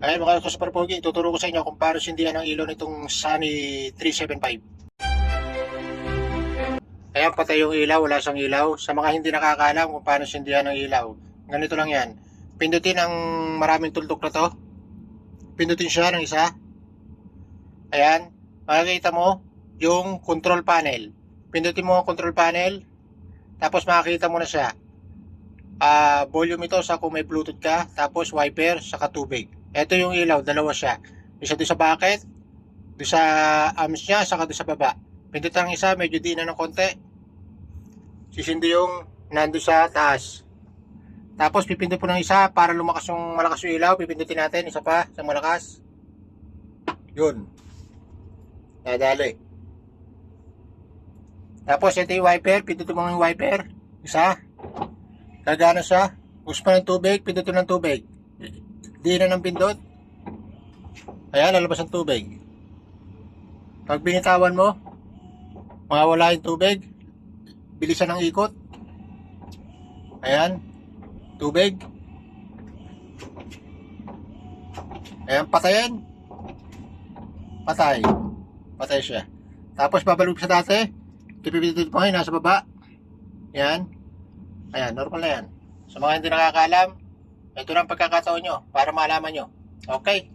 Ayan mga super pogi, tuturo ko sa inyo kung paano sindihan ang ilaw nitong Sunny 375. Ayan, patay yung ilaw, wala siyang ilaw. Sa mga hindi nakakaalam kung paano sindihan ang ilaw, ganito lang yan. Pindutin ang maraming tuldok na to. Pindutin siya ng isa. Ayan, makikita mo yung control panel. Pindutin mo ang control panel, tapos makikita mo na siya. Ah, volume ito sa kung may Bluetooth ka, tapos wiper, saka tubig. Ito yung ilaw, dalawa siya. Isa doon sa bucket, doon sa arms niya, saka doon sa baba. Pindot ang isa, medyo di na ng konti. Sisindi yung nando sa taas. Tapos pipindot po ng isa para lumakas yung malakas yung ilaw. Pipindutin natin, isa pa, sa malakas. Yun. Nadali. Tapos ito yung wiper, pindutin mo yung wiper. Isa. Gagana siya. Gusto pa ng tubig, pindutin ng tubig. Di na ng pindot. Ayan, lalabas ang tubig. Pag binitawan mo, mawawala yung tubig. Bilisan ng ikot. Ayan. Tubig. Ayan, patayin. Patay. Patay siya. Tapos babalik sa dati. Tipipindot mo ngayon, nasa baba. Ayan. Ayan, normal na yan. Sa mga hindi nakakaalam, ito lang pagkakataon nyo para malaman nyo. Okay?